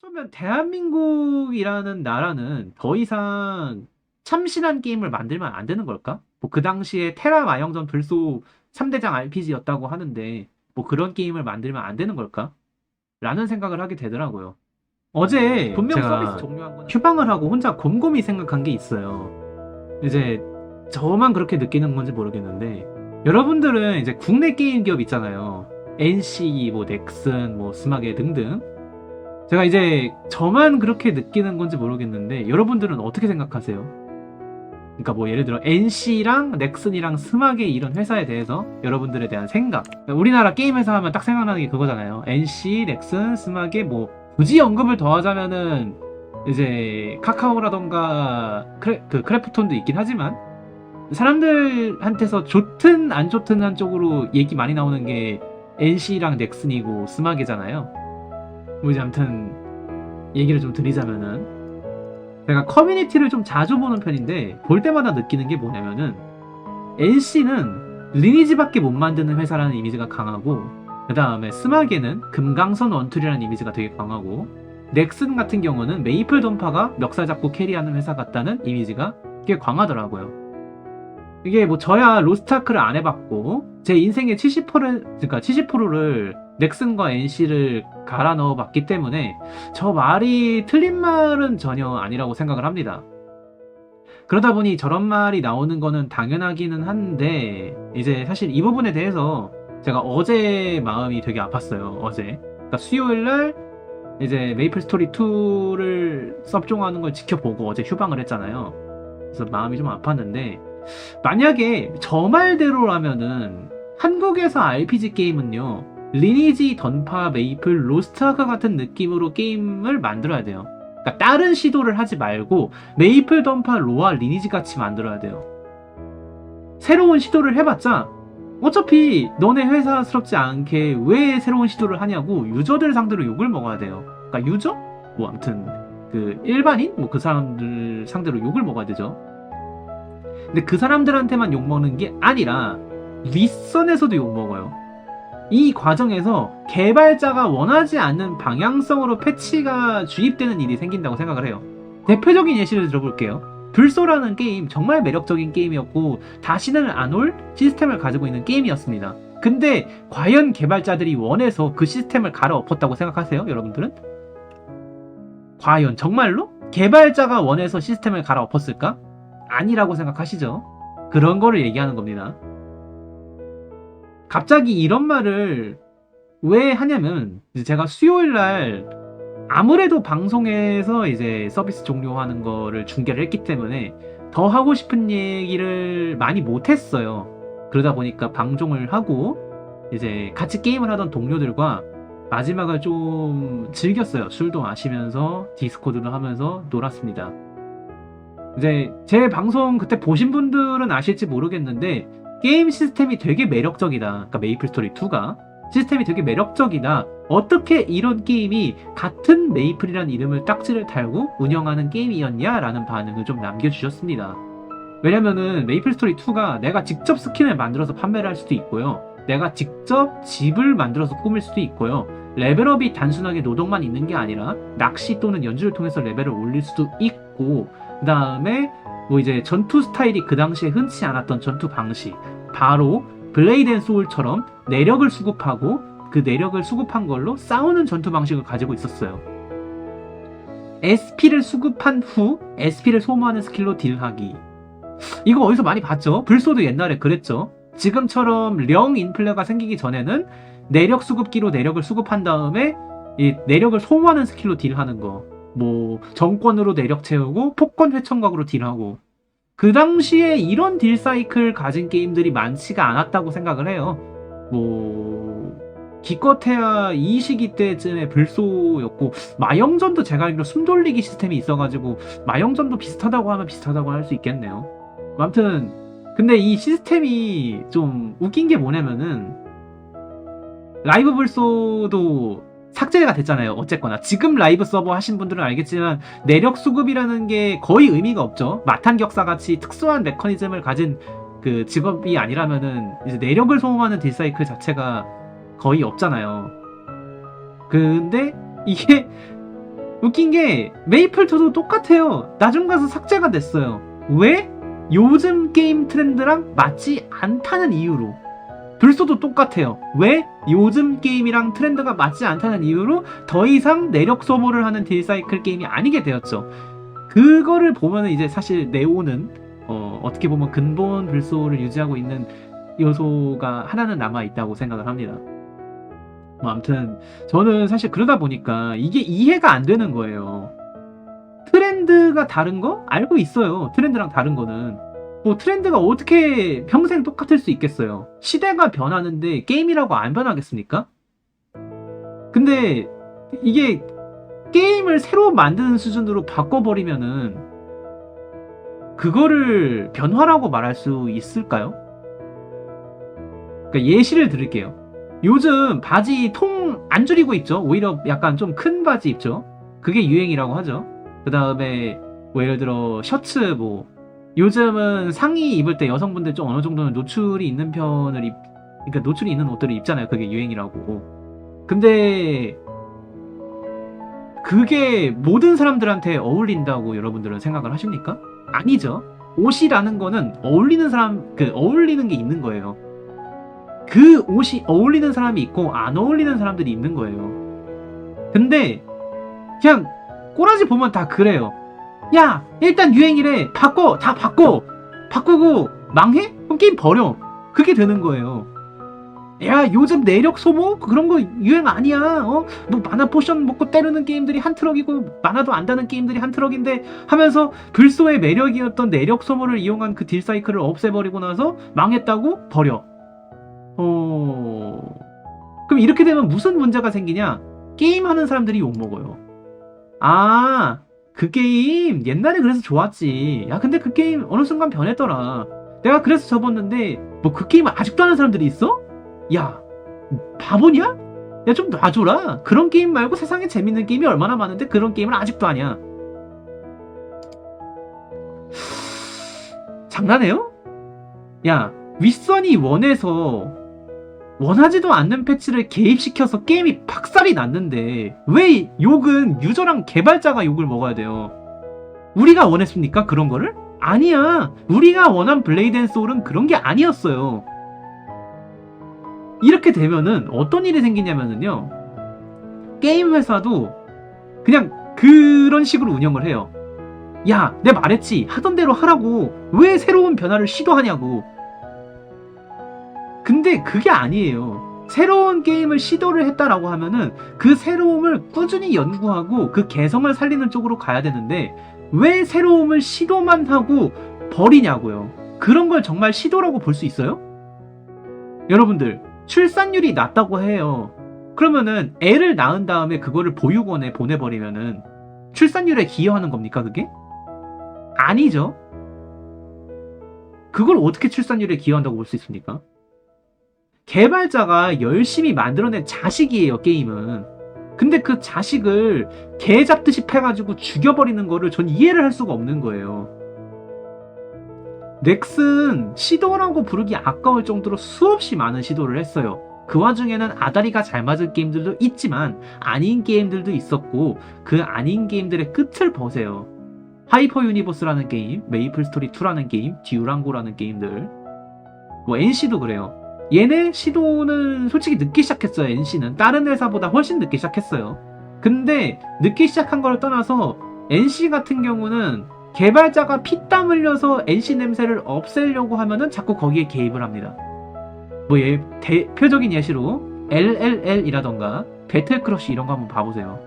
그러면 대한민국이라는 나라는 더 이상 참신한 게임을 만들면 안 되는 걸까? 뭐 그 당시에 테라 마영전 불소 3대장 RPG였다고 하는데 뭐 그런 게임을 만들면 안 되는 걸까? 라는 생각을 하게 되더라고요. 어제 분명 제가 서비스 종료한 거는 휴방을 하고 혼자 곰곰이 생각한 게 있어요. 이제 저만 그렇게 느끼는 건지 모르겠는데 여러분들은 이제 국내 게임 기업 있잖아요. NC, 뭐 넥슨, 뭐 스마게 등등. 제가 이제 저만 그렇게 느끼는 건지 모르겠는데 여러분들은 어떻게 생각하세요? 그러니까 뭐 예를 들어 NC랑 넥슨이랑 스마게 이런 회사에 대해서 여러분들에 대한 생각. 그러니까 우리나라 게임 회사 하면 딱 생각나는 게 그거잖아요. NC, 넥슨, 스마게 뭐 굳이 언급을 더 하자면은 이제 카카오라던가 크래, 그 크래프톤도 있긴 하지만 사람들한테서 좋든 안 좋든 한쪽으로 얘기 많이 나오는 게 NC랑 넥슨이고 스마게잖아요. 뭐 이제 아무튼 얘기를 좀 드리자면은 제가 커뮤니티를 좀 자주 보는 편인데 볼 때마다 느끼는 게 뭐냐면은 NC는 리니지밖에 못 만드는 회사라는 이미지가 강하고 그 다음에 스마게는 금강선 원툴이라는 이미지가 되게 강하고 넥슨 같은 경우는 메이플 던파가 멱살 잡고 캐리하는 회사 같다는 이미지가 꽤 강하더라고요. 이게 뭐 저야 로스타크를 안 해봤고 제 인생의 70% 그러니까 70%를 넥슨과 NC를 갈아 넣어 봤기 때문에 저 말이 틀린 말은 전혀 아니라고 생각을 합니다. 그러다 보니 저런 말이 나오는 거는 당연하기는 한데 이제 사실 이 부분에 대해서 제가 어제 마음이 되게 아팠어요. 어제. 그러니까 수요일 날 이제 메이플 스토리 2를 섭종하는 걸 지켜보고 어제 휴방을 했잖아요. 그래서 마음이 좀 아팠는데 만약에 저 말대로라면은 한국에서 RPG 게임은요 리니지, 던파, 메이플, 로스트아크 같은 느낌으로 게임을 만들어야 돼요. 그러니까 다른 시도를 하지 말고 메이플, 던파, 로아, 리니지 같이 만들어야 돼요. 새로운 시도를 해봤자 어차피 너네 회사스럽지 않게 왜 새로운 시도를 하냐고 유저들 상대로 욕을 먹어야 돼요. 그러니까 유저? 뭐 아무튼 그 일반인? 뭐 그 사람들 상대로 욕을 먹어야 되죠. 근데 그 사람들한테만 욕 먹는 게 아니라 윗선에서도 욕 먹어요. 이 과정에서 개발자가 원하지 않는 방향성으로 패치가 주입되는 일이 생긴다고 생각을 해요. 대표적인 예시를 들어볼게요. 불소라는 게임 정말 매력적인 게임이었고 다시는 안 올 시스템을 가지고 있는 게임이었습니다. 근데 과연 개발자들이 원해서 그 시스템을 갈아엎었다고 생각하세요, 여러분들은? 과연 정말로 개발자가 원해서 시스템을 갈아엎었을까? 아니라고 생각하시죠? 그런 거를 얘기하는 겁니다. 갑자기 이런 말을 왜 하냐면 제가 수요일 날 아무래도 방송에서 이제 서비스 종료하는 거를 중계를 했기 때문에 더 하고 싶은 얘기를 많이 못 했어요. 그러다 보니까 방종을 하고 이제 같이 게임을 하던 동료들과 마지막을 좀 즐겼어요. 술도 마시면서 디스코드도 하면서 놀았습니다. 이제 제 방송 그때 보신 분들은 아실지 모르겠는데 게임 시스템이 되게 매력적이다. 그러니까 메이플 스토리 2가 시스템이 되게 매력적이다. 어떻게 이런 게임이 같은 메이플이라는 이름을 딱지를 달고 운영하는 게임이었냐라는 반응을 좀 남겨주셨습니다. 왜냐면은 메이플 스토리 2가 내가 직접 스킨을 만들어서 판매를 할 수도 있고요. 내가 직접 집을 만들어서 꾸밀 수도 있고요. 레벨업이 단순하게 노동만 있는 게 아니라 낚시 또는 연주를 통해서 레벨을 올릴 수도 있고 그 다음에 뭐 이제 전투 스타일이 그 당시에 흔치 않았던 전투 방식 바로 블레이드 앤 소울처럼 내력을 수급하고 그 내력을 수급한 걸로 싸우는 전투 방식을 가지고 있었어요. SP를 수급한 후 SP를 소모하는 스킬로 딜하기. 이거 어디서 많이 봤죠? 불소도 옛날에 그랬죠. 지금처럼 령 인플레가 생기기 전에는 내력 수급기로 내력을 수급한 다음에 이 내력을 소모하는 스킬로 딜하는 거. 뭐 정권으로 내력 채우고 폭권 회천각으로 딜하고 그 당시에 이런 딜 사이클 가진 게임들이 많지가 않았다고 생각을 해요. 뭐 기껏해야 이 시기 때쯤에 불소였고 마영전도 제가 알기로 숨 돌리기 시스템이 있어가지고 마영전도 비슷하다고 하면 비슷하다고 할 수 있겠네요. 뭐 아무튼 근데 이 시스템이 좀 웃긴 게 뭐냐면은 라이브 불소도 삭제가 됐잖아요. 어쨌거나 지금 라이브 서버 하신 분들은 알겠지만 내력 수급이라는 게 거의 의미가 없죠. 마탄 격사 같이 특수한 메커니즘을 가진 그 직업이 아니라면은 이제 내력을 소모하는 딜사이클 자체가 거의 없잖아요. 근데 이게 웃긴 게 메이플2도 똑같아요. 나중 가서 삭제가 됐어요. 왜? 요즘 게임 트렌드랑 맞지 않다는 이유로. 불소도 똑같아요. 왜? 요즘 게임이랑 트렌드가 맞지 않다는 이유로 더 이상 내력 소모를 하는 딜사이클 게임이 아니게 되었죠. 그거를 보면은 이제 사실 네오는 어, 어떻게 보면 근본 불소를 유지하고 있는 요소가 하나는 남아 있다고 생각을 합니다. 뭐 아무튼 저는 사실 그러다 보니까 이게 이해가 안 되는 거예요. 트렌드가 다른 거 알고 있어요. 트렌드랑 다른 거는. 뭐 트렌드가 어떻게 평생 똑같을 수 있겠어요. 시대가 변하는데 게임이라고 안 변하겠습니까? 근데 이게 게임을 새로 만드는 수준으로 바꿔버리면은 그거를 변화라고 말할 수 있을까요? 그러니까 예시를 드릴게요. 요즘 바지 통 안 줄이고 있죠. 오히려 약간 좀 큰 바지 입죠. 그게 유행이라고 하죠. 그 다음에 뭐 예를 들어 셔츠 뭐 요즘은 상의 입을 때 여성분들 좀 어느 정도는 노출이 있는 편을 입, 그러니까 노출이 있는 옷들을 입잖아요. 그게 유행이라고. 근데 그게 모든 사람들한테 어울린다고 여러분들은 생각을 하십니까? 아니죠. 옷이라는 거는 어울리는 사람, 그 어울리는 게 있는 거예요. 그 옷이 어울리는 사람이 있고 안 어울리는 사람들이 있는 거예요. 근데 그냥 꼬라지 보면 다 그래요. 야, 일단 유행이래. 바꿔. 다 바꿔. 바꾸고 망해? 그럼 게임 버려. 그게 되는 거예요. 야, 요즘 내력 소모? 그런 거 유행 아니야. 어? 뭐 만화 포션 먹고 때리는 게임들이 한 트럭이고 만화도 안 다는 게임들이 한 트럭인데 하면서 불소의 매력이었던 내력 소모를 이용한 그 딜 사이클을 없애버리고 나서 망했다고 버려. 어. 그럼 이렇게 되면 무슨 문제가 생기냐? 게임하는 사람들이 욕먹어요. 아, 그 게임 옛날에 그래서 좋았지. 야, 근데 그 게임 어느 순간 변했더라. 내가 그래서 접었는데 뭐 그 게임을 아직도 하는 사람들이 있어? 야, 바보냐? 야, 좀 놔줘라. 그런 게임 말고 세상에 재밌는 게임이 얼마나 많은데 그런 게임을 아직도 하냐? 장난해요? 야, 윗선이 원해서 원하지도 않는 패치를 개입시켜서 게임이 박살이 났는데 왜 욕은 유저랑 개발자가 욕을 먹어야 돼요? 우리가 원했습니까? 그런 거를? 아니야. 우리가 원한 블레이드 앤 소울은 그런 게 아니었어요. 이렇게 되면은 어떤 일이 생기냐면은요. 게임 회사도 그냥 그런 식으로 운영을 해요. 야, 내 말했지. 하던 대로 하라고. 왜 새로운 변화를 시도하냐고. 근데 그게 아니에요. 새로운 게임을 시도를 했다라고 하면은 그 새로움을 꾸준히 연구하고 그 개성을 살리는 쪽으로 가야 되는데 왜 새로움을 시도만 하고 버리냐고요. 그런 걸 정말 시도라고 볼 수 있어요? 여러분들, 출산율이 낮다고 해요. 그러면은 애를 낳은 다음에 그거를 보육원에 보내버리면은 출산율에 기여하는 겁니까, 그게? 아니죠. 그걸 어떻게 출산율에 기여한다고 볼 수 있습니까? 개발자가 열심히 만들어낸 자식이에요, 게임은. 근데 그 자식을 개 잡듯이 패가지고 죽여버리는 거를 전 이해를 할 수가 없는 거예요. 넥슨 시도라고 부르기 아까울 정도로 수없이 많은 시도를 했어요. 그 와중에는 아다리가 잘 맞을 게임들도 있지만 아닌 게임들도 있었고 그 아닌 게임들의 끝을 보세요. 하이퍼 유니버스라는 게임, 메이플 스토리 2라는 게임, 듀랑고라는 게임들. 뭐 NC도 그래요. 얘네 시도는 솔직히 늦게 시작했어요. NC는 다른 회사보다 훨씬 늦게 시작했어요. 근데 늦게 시작한 걸 떠나서 NC 같은 경우는 개발자가 피땀 흘려서 NC 냄새를 없애려고 하면은 자꾸 거기에 개입을 합니다. 뭐 예, 대표적인 예시로 LLL이라던가 배틀크러쉬 이런 거 한번 봐보세요.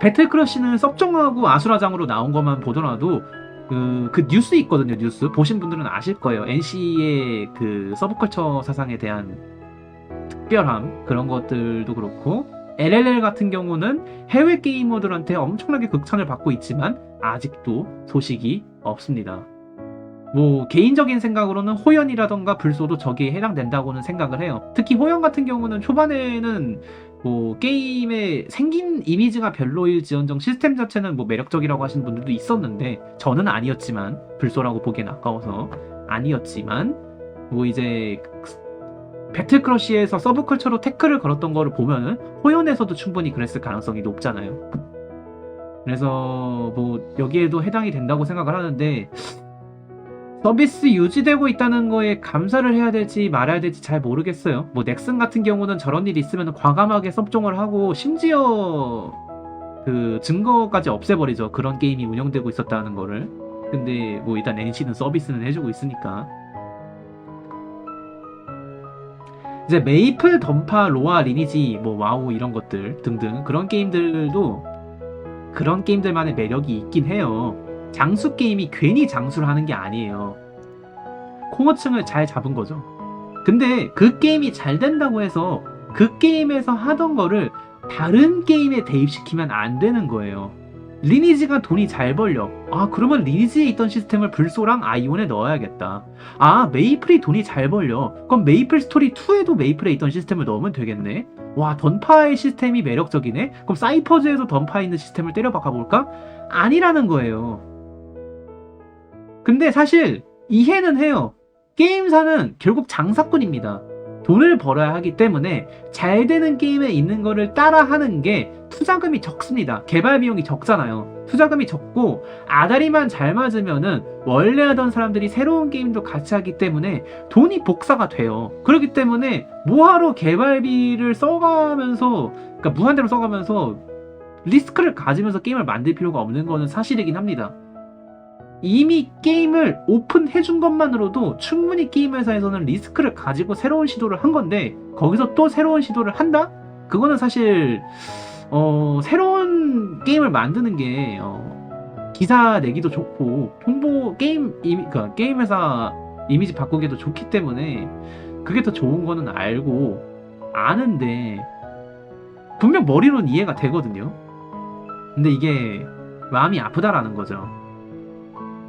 배틀크러쉬는 섭정하고 아수라장으로 나온 것만 보더라도 그, 그 뉴스 있거든요, 뉴스. 보신 분들은 아실 거예요. NC의 그 서브컬처 사상에 대한 특별함, 그런 것들도 그렇고, LLL 같은 경우는 해외 게이머들한테 엄청나게 극찬을 받고 있지만, 아직도 소식이 없습니다. 뭐, 개인적인 생각으로는 호연이라던가 불소도 저기에 해당된다고는 생각을 해요. 특히 호연 같은 경우는 초반에는 뭐 게임의 생긴 이미지가 별로일지언정 시스템 자체는 뭐 매력적이라고 하시는 분들도 있었는데 저는 아니었지만 불소라고 보기엔 아까워서 아니었지만 뭐 이제 배틀크러쉬에서 서브컬처로 태클을 걸었던 거를 보면은 호연에서도 충분히 그랬을 가능성이 높잖아요. 그래서 뭐 여기에도 해당이 된다고 생각을 하는데 서비스 유지되고 있다는 거에 감사를 해야 될지 말아야 될지 잘 모르겠어요. 뭐 넥슨 같은 경우는 저런 일이 있으면 과감하게 섭종을 하고 심지어 그 증거까지 없애버리죠. 그런 게임이 운영되고 있었다는 거를. 근데 뭐 일단 NC는 서비스는 해주고 있으니까. 이제 메이플, 던파, 로아, 리니지, 뭐 와우 이런 것들 등등 그런 게임들도 그런 게임들만의 매력이 있긴 해요. 장수 게임이 괜히 장수를 하는 게 아니에요. 코어층을 잘 잡은 거죠. 근데 그 게임이 잘 된다고 해서 그 게임에서 하던 거를 다른 게임에 대입시키면 안 되는 거예요. 리니지가 돈이 잘 벌려. 아, 그러면 리니지에 있던 시스템을 불소랑 아이온에 넣어야겠다. 아, 메이플이 돈이 잘 벌려. 그럼 메이플 스토리 2에도 메이플에 있던 시스템을 넣으면 되겠네. 와, 던파의 시스템이 매력적이네? 그럼 사이퍼즈에도 던파에 있는 시스템을 때려 박아볼까? 아니라는 거예요. 근데 사실 이해는 해요. 게임사는 결국 장사꾼입니다. 돈을 벌어야 하기 때문에 잘 되는 게임에 있는 거를 따라 하는 게 투자금이 적습니다. 개발 비용이 적잖아요. 투자금이 적고 아다리만 잘 맞으면은 원래 하던 사람들이 새로운 게임도 같이 하기 때문에 돈이 복사가 돼요. 그렇기 때문에 뭐하러 개발비를 써가면서 그러니까 무한대로 써가면서 리스크를 가지면서 게임을 만들 필요가 없는 거는 사실이긴 합니다. 이미 게임을 오픈해 준 것만으로도 충분히 게임 회사에서는 리스크를 가지고 새로운 시도를 한 건데 거기서 또 새로운 시도를 한다? 그거는 사실 어, 새로운 게임을 만드는 게 어, 기사 내기도 좋고 홍보 게임 이미 그러니까 게임 회사 이미지 바꾸기도 좋기 때문에 그게 더 좋은 거는 알고 아는데 분명 머리로는 이해가 되거든요. 근데 이게 마음이 아프다라는 거죠.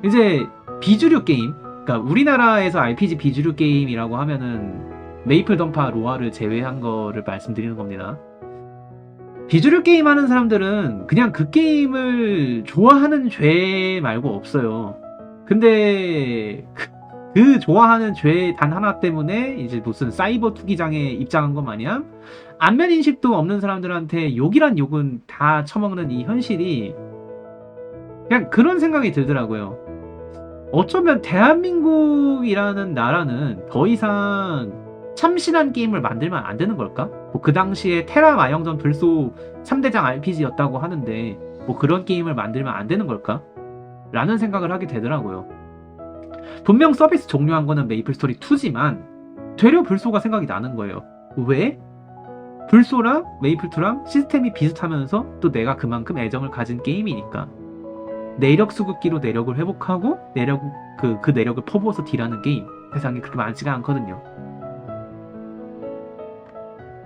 이제 비주류 게임, 그러니까 우리나라에서 RPG 비주류 게임이라고 하면은 메이플 던파 로아를 제외한 거를 말씀드리는 겁니다. 비주류 게임 하는 사람들은 그냥 그 게임을 좋아하는 죄 말고 없어요. 근데 그, 그 좋아하는 죄 단 하나 때문에 이제 무슨 사이버 투기장에 입장한 것 마냥 안면 인식도 없는 사람들한테 욕이란 욕은 다 처먹는 이 현실이 그냥 그런 생각이 들더라고요. 어쩌면 대한민국이라는 나라는 더 이상 참신한 게임을 만들면 안 되는 걸까? 뭐 그 당시에 테라 마영전 불소 3대장 RPG였다고 하는데 뭐 그런 게임을 만들면 안 되는 걸까? 라는 생각을 하게 되더라고요. 분명 서비스 종료한 거는 메이플 스토리 2지만 되려 불소가 생각이 나는 거예요. 왜? 불소랑 메이플 2랑 시스템이 비슷하면서 또 내가 그만큼 애정을 가진 게임이니까. 내력 수급기로 내력을 회복하고 내력 그, 그 내력을 퍼부어서 딜하는 게임 세상에 그렇게 많지가 않거든요.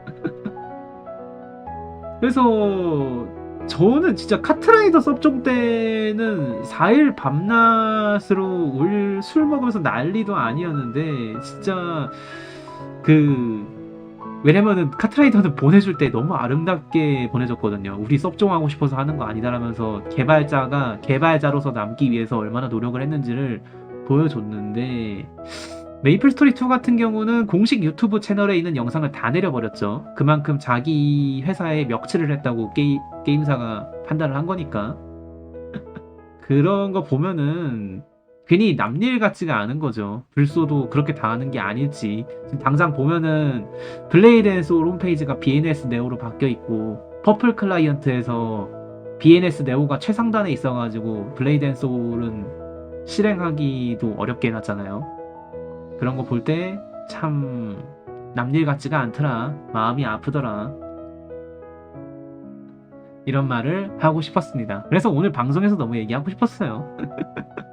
그래서 저는 진짜 카트라이더 섭종 때는 4일 밤낮으로 울 술 먹으면서 난리도 아니었는데 진짜 그 왜냐면은 카트라이더는 보내줄 때 너무 아름답게 보내줬거든요. 우리 섭종하고 싶어서 하는 거 아니다라면서 개발자가 개발자로서 남기 위해서 얼마나 노력을 했는지를 보여줬는데 메이플 스토리 2 같은 경우는 공식 유튜브 채널에 있는 영상을 다 내려버렸죠. 그만큼 자기 회사에 멱치를 했다고 게임, 게임사가 판단을 한 거니까. 그런 거 보면은 괜히 남일 같지가 않은 거죠. 불소도 그렇게 당하는 게 아닐지. 지금 당장 보면은 블레이드 앤 소울 홈페이지가 BNS 네오로 바뀌어 있고 퍼플 클라이언트에서 BNS 네오가 최상단에 있어가지고 블레이드 앤 소울은 실행하기도 어렵게 해놨잖아요. 그런 거 볼 때 참 남일 같지가 않더라. 마음이 아프더라. 이런 말을 하고 싶었습니다. 그래서 오늘 방송에서 너무 얘기하고 싶었어요.